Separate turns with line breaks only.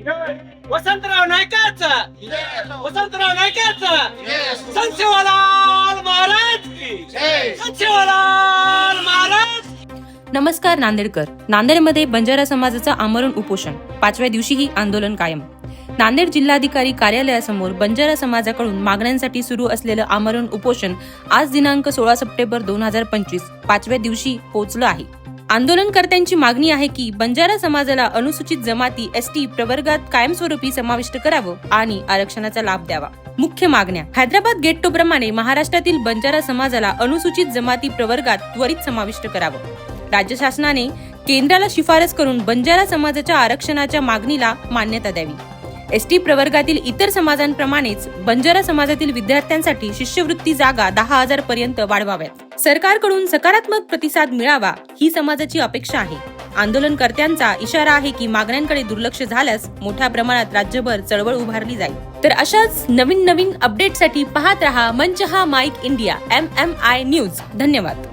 वसंतराव नायकाचा. वसंतराव नायकाचा. संशेवालाल महाराज की महाराज.
नमस्कार नांदेडकर. नांदेडमध्ये बंजारा समाजाचं आमरण उपोषण. पाचव्या दिवशीही आंदोलन कायम. नांदेड जिल्हाधिकारी कार्यालयासमोर बंजारा समाजाकडून मागण्यांसाठी सुरू असलेलं आमरण उपोषण आज दिनांक सोळा सप्टेंबर दोन हजार पंचवीस पाचव्या दिवशी पोहोचलं आहे. आंदोलनकर्त्यांची मागणी आहे की बंजारा समाजाला अनुसूचित जमाती एसटी प्रवर्गात कायमस्वरूपी समाविष्ट करावं आणि आरक्षणाचा लाभ द्यावा. मुख्य मागण्या. हैदराबाद गेट टू प्रमाणे महाराष्ट्रातील बंजारा समाजाला अनुसूचित जमाती प्रवर्गात त्वरित समाविष्ट करावं. राज्य शासनाने केंद्राला शिफारस करून बंजारा समाजाच्या आरक्षणाच्या मागणीला मान्यता द्यावी. एसटी प्रवर्गातील इतर समाजांप्रमाणेच बंजारा समाजातील विद्यार्थ्यांसाठी शिष्यवृत्ती जागा दहा हजार पर्यंत वाढवाव्यात. सरकारकडून सकारात्मक प्रतिसाद मिळावा ही समाजाची अपेक्षा आहे. आंदोलनकर्त्यांचा इशारा आहे की मागण्यांकडे दुर्लक्ष झाल्यास मोठ्या प्रमाणात राज्यभर चळवळ उभारली जाईल. तर अशाच नवीन नवीन अपडेटसाठी पाहत रहा मंच हा mic India M M I news धन्यवाद.